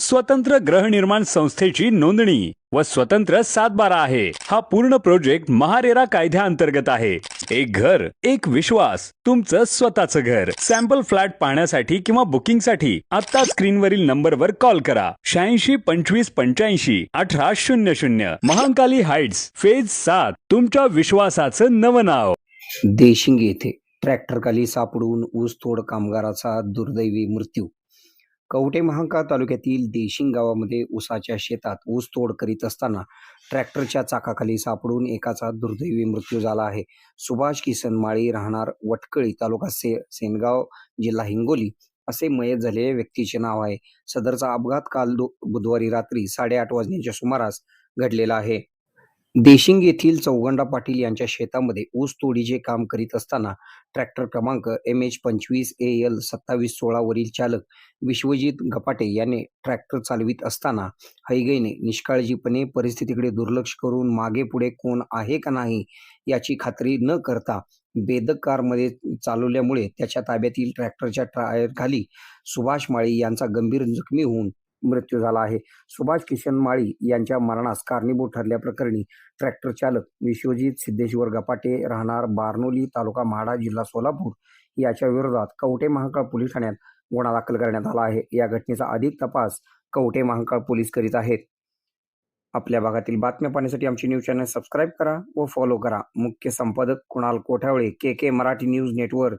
स्वतंत्र गृहनिर्माण संस्थेची नोंदणी व स्वतंत्र सातबारा आहे. हा पूर्ण प्रोजेक्ट महारेरा कायद्याअंतर्गत आहे. एक घर एक विश्वास तुमचं स्वतःचं घर. सॅम्पल फ्लॅट पाहण्यासाठी किंवा बुकिंगसाठी आता स्क्रीनवरील नंबरवर कॉल करा. शहाऐंशी पंचवीस पंच्याऐंशी अठरा शून्य शून्य. महाकाली हाइट्स फेज सात तुमच्या विश्वासाचं नवं नाव. देशिंग येथे. ट्रॅक्टरखाली सापडून ऊसतोड कामगाराचा दुर्दैवी मृत्यू. कवटे महांकाळ तालुक्यातील देशिंग गावामध्ये ऊसाच्या शेतात ऊस तोड करीत असताना ट्रॅक्टरच्या चाकाखाली सापडून एकाचा दुर्दैवी मृत्यू झाला आहे. सुभाष किसन माळी राहणार वटकळी तालुका से सेनगाव जिल्हा हिंगोली असे मयत झालेल्या व्यक्तीचे नाव आहे. सदरचा अपघात काल दु बुधवारी रात्री साडेआठ वाजण्याच्या सुमारास घडलेला आहे. देशिंग येथील चौगंडा पाटील यांच्या शेतामध्ये ऊस तोडीचे काम करीत असताना ट्रॅक्टर क्रमांक एम एच पंचवीस ए एल सत्तावीस सोळावरील चालक विश्वजित गपाटे याने ट्रॅक्टर चालवित असताना हैगईने निष्काळजीपणे परिस्थितीकडे दुर्लक्ष करून मागे पुढे कोण आहे का नाही याची खात्री न करता बेदक कारमध्ये चालवल्यामुळे त्याच्या ताब्यातील ट्रॅक्टरच्या टायर खाली सुभाष माळी यांचा गंभीर जखमी होऊन मृत्यू झाला आहे. सुभाष किशन माळी यांच्या मरणास कारणीभूत ठरल्याप्रकरणी ट्रॅक्टर चालक विश्वजित सिद्धेश्वर गपाटे राहणार बारनोली तालुका म्हाडा जिल्हा सोलापूर याच्या विरोधात कवटे महाकाळ पोलीस ठाण्यात गुन्हा दाखल करण्यात आला आहे. या घटनेचा अधिक तपास कवटे महाकाळ पोलीस करीत आहेत. आपल्या भागातील बातम्या पाहण्यासाठी आमचे न्यूज चॅनल सबस्क्राईब करा व फॉलो करा. मुख्य संपादक Kunal Kothavale K K Marathi news network.